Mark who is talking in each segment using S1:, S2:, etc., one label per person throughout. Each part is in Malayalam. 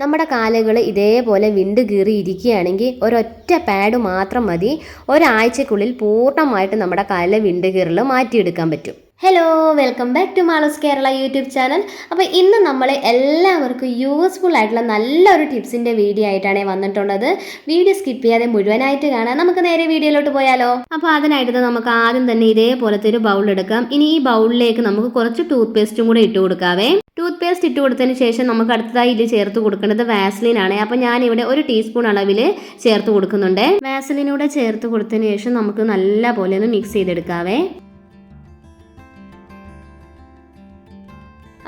S1: നമ്മുടെ കാലുകൾ ഇതേപോലെ വിണ്ട് കീറി ഇരിക്കുകയാണെങ്കിൽ ഒരൊറ്റ പാഡ് മാത്രം മതി. ഒരാഴ്ചക്കുള്ളിൽ പൂർണമായിട്ട് നമ്മുടെ കാലിലെ വിണ്ട് കീറൽ മാറ്റിയെടുക്കാൻ പറ്റും. ഹലോ വെൽക്കം ബാക്ക് ടു മാളസ് കേരള യൂട്യൂബ് ചാനൽ അപ്പോൾ ഇന്ന് നമ്മൾ എല്ലാവർക്കും യൂസ്ഫുൾ ആയിട്ടുള്ള നല്ലൊരു ടിപ്സിന്റെ വീഡിയോ ആയിട്ടാണ് വന്നിട്ടുള്ളത്. വീഡിയോ സ്കിപ്പ് ചെയ്യാതെ മുഴുവനായിട്ട് കാണാം. നമുക്ക് നേരെ വീഡിയോയിലോട്ട് പോയാലോ? അപ്പോൾ അതിനായിട്ട് നമുക്ക് ആദ്യം തന്നെ ഇതേപോലത്തെ ഒരു ബൗൾ എടുക്കാം. ഇനി ഈ ബൗളിലേക്ക് നമുക്ക് കുറച്ച് ടൂത്ത് പേസ്റ്റും കൂടെ ഇട്ട് കൊടുക്കാവേ. ടൂത്ത് പേസ്റ്റ് ഇട്ട് കൊടുത്തതിന് ശേഷം നമുക്ക് അടുത്തതായി ഇതിൽ ചേർത്ത് കൊടുക്കേണ്ടത് വാസ്ലിൻ ആണ്. അപ്പോൾ ഞാൻ ഇവിടെ ഒരു ടീസ്പൂൺ അളവിൽ ചേർത്ത് കൊടുക്കുന്നുണ്ട്. വാസ്ലിനൂടെ ചേർത്ത് കൊടുത്തതിന് ശേഷം നമുക്ക് നല്ല പോലെ ഒന്ന് മിക്സ് ചെയ്തെടുക്കാവേ.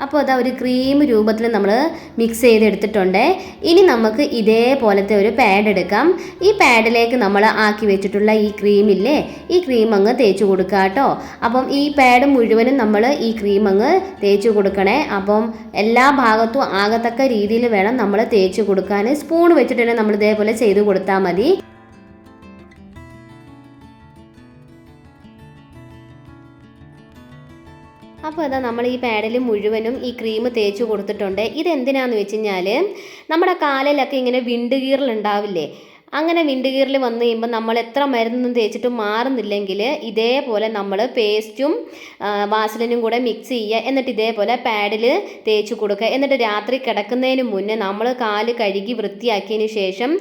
S1: അപ്പോൾ അത് ഒരു ക്രീം രൂപത്തിൽ നമ്മൾ മിക്സ് ചെയ്തെടുത്തിട്ടുണ്ട്. ഇനി നമുക്ക് ഇതേപോലത്തെ ഒരു പാഡ് എടുക്കാം. ഈ പാഡിലേക്ക് നമ്മൾ ആക്കി വെച്ചിട്ടുള്ള ഈ ക്രീമില്ലേ ഈ ക്രീം അങ്ങ് തേച്ച് കൊടുക്കുക കേട്ടോ. അപ്പം ഈ പാഡ് മുഴുവനും നമ്മൾ ഈ ക്രീം അങ്ങ് തേച്ച് കൊടുക്കണേ. അപ്പം എല്ലാ ഭാഗത്തും ആകത്തക്ക രീതിയിൽ വേണം നമ്മൾ തേച്ച് കൊടുക്കാൻ. സ്പൂൺ വെച്ചിട്ട് തന്നെ നമ്മൾ ഇതേപോലെ ചെയ്ത് കൊടുത്താൽ മതി. അപ്പോൾ അതാ നമ്മൾ ഈ പാഡിൽ മുഴുവനും ഈ ക്രീം തേച്ച് കൊടുത്തിട്ടുണ്ട്. ഇതെന്തിനാന്ന് വെച്ച് കഴിഞ്ഞാൽ നമ്മുടെ കാലിലൊക്കെ ഇങ്ങനെ വിണ്ടുകീറലുണ്ടാവില്ലേ അങ്ങനെ വിണ്ടുകീറൽ വന്നു കഴിയുമ്പോൾ നമ്മൾ എത്ര മരുന്നും തേച്ചിട്ടും മാറുന്നില്ലെങ്കിൽ ഇതേപോലെ നമ്മൾ പേസ്റ്റും വാസലിനും കൂടെ മിക്സ് ചെയ്യുക. എന്നിട്ട് ഇതേപോലെ പാഡിൽ തേച്ച് കൊടുക്കുക. എന്നിട്ട് രാത്രി കിടക്കുന്നതിന് മുന്നേ നമ്മൾ കാൽ കഴുകി വൃത്തിയാക്കിയതിന് ശേഷം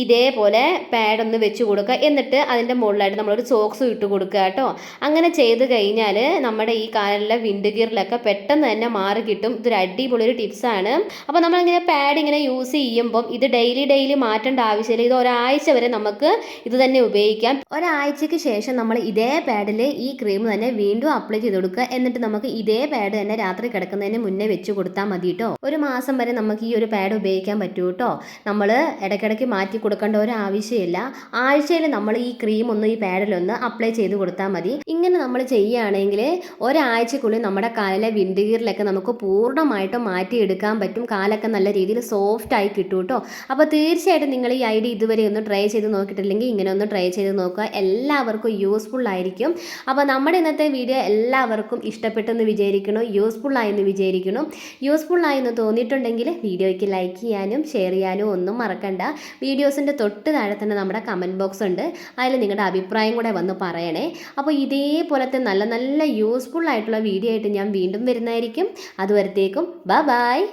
S1: ഇതേപോലെ പാഡൊന്ന് വെച്ച് കൊടുക്കുക. എന്നിട്ട് അതിന്റെ മുകളിലായിട്ട് നമ്മളൊരു സോക്സ് ഇട്ട് കൊടുക്കുക കേട്ടോ. അങ്ങനെ ചെയ്ത് കഴിഞ്ഞാൽ നമ്മുടെ ഈ കാലിലെ വിണ്ടുകീറലൊക്കെ പെട്ടെന്ന് തന്നെ മാറി കിട്ടും. ഇതൊരു അടിപൊളി ഒരു ടിപ്സാണ് അപ്പോൾ നമ്മളിങ്ങനെ പാഡ് ഇങ്ങനെ യൂസ് ചെയ്യുമ്പം ഇത് ഡെയിലി ഡെയിലി മാറ്റേണ്ട ആവശ്യമില്ല. ഇത് ഒരാഴ്ച വരെ നമുക്ക് ഇത് തന്നെ ഉപയോഗിക്കാം. ഒരാഴ്ചയ്ക്ക് ശേഷം നമ്മൾ ഇതേ പാഡിൽ ഈ ക്രീം തന്നെ വീണ്ടും അപ്ലൈ ചെയ്ത് കൊടുക്കുക. എന്നിട്ട് നമുക്ക് ഇതേ പാഡ് തന്നെ രാത്രി കിടക്കുന്നതിന് മുന്നേ വെച്ച് കൊടുത്താൽ മതി കേട്ടോ ഒരു മാസം വരെ നമുക്ക് ഈ ഒരു പാഡ് ഉപയോഗിക്കാൻ പറ്റൂ കേട്ടോ നമ്മൾ ഇടയ്ക്കിടയ്ക്ക് മാറ്റി കൊടുക്കേണ്ട ഒരു ആവശ്യമില്ല. ആഴ്ചയിൽ നമ്മൾ ഈ ക്രീം ഒന്ന് ഈ പാഡിലൊന്ന് അപ്ലൈ ചെയ്ത് കൊടുത്താൽ മതി. ഇങ്ങനെ നമ്മൾ ചെയ്യുകയാണെങ്കിൽ ഒരാഴ്ചക്കുള്ളിൽ നമ്മുടെ കാലിലെ വിണ്ടുകീറിലൊക്കെ നമുക്ക് പൂർണമായിട്ടും മാറ്റിയെടുക്കാൻ പറ്റും. കാലൊക്കെ നല്ല രീതിയിൽ സോഫ്റ്റ് ആയി കിട്ടും കേട്ടോ അപ്പോൾ തീർച്ചയായിട്ടും നിങ്ങൾ ഈ ഐഡിയ ഇതുവരെ ഒന്ന് ട്രൈ ചെയ്ത് നോക്കിയിട്ടില്ലെങ്കിൽ ഇങ്ങനെ ഒന്ന് ട്രൈ ചെയ്ത് നോക്കുക. എല്ലാവർക്കും യൂസ്ഫുൾ ആയിരിക്കും. അപ്പോൾ നമ്മുടെ ഇന്നത്തെ വീഡിയോ എല്ലാവർക്കും ഇഷ്ടപ്പെട്ടെന്ന് വിചാരിക്കണം യൂസ്ഫുൾ ആയെന്ന് വിചാരിക്കണം യൂസ്ഫുൾ ആയെന്ന് തോന്നിയിട്ടുണ്ടെങ്കിൽ വീഡിയോയ്ക്ക് ലൈക്ക് ചെയ്യാനും ഷെയർ ചെയ്യാനും ഒന്നും മറക്കണ്ട. വീഡിയോസിന്റെ തൊട്ട് താഴെ തന്നെ നമ്മുടെ കമന്റ് ബോക്സ് ഉണ്ട്. അതിൽ നിങ്ങളുടെ അഭിപ്രായം കൂടെ വന്ന് പറയണേ. അപ്പോൾ ഇതേപോലത്തെ നല്ല നല്ല യൂസ്ഫുൾ ആയിട്ടുള്ള വീഡിയോ ആയിട്ട് ഞാൻ വീണ്ടും വരുന്നതായിരിക്കും. അതുവരത്തേക്കും ബ ബായ്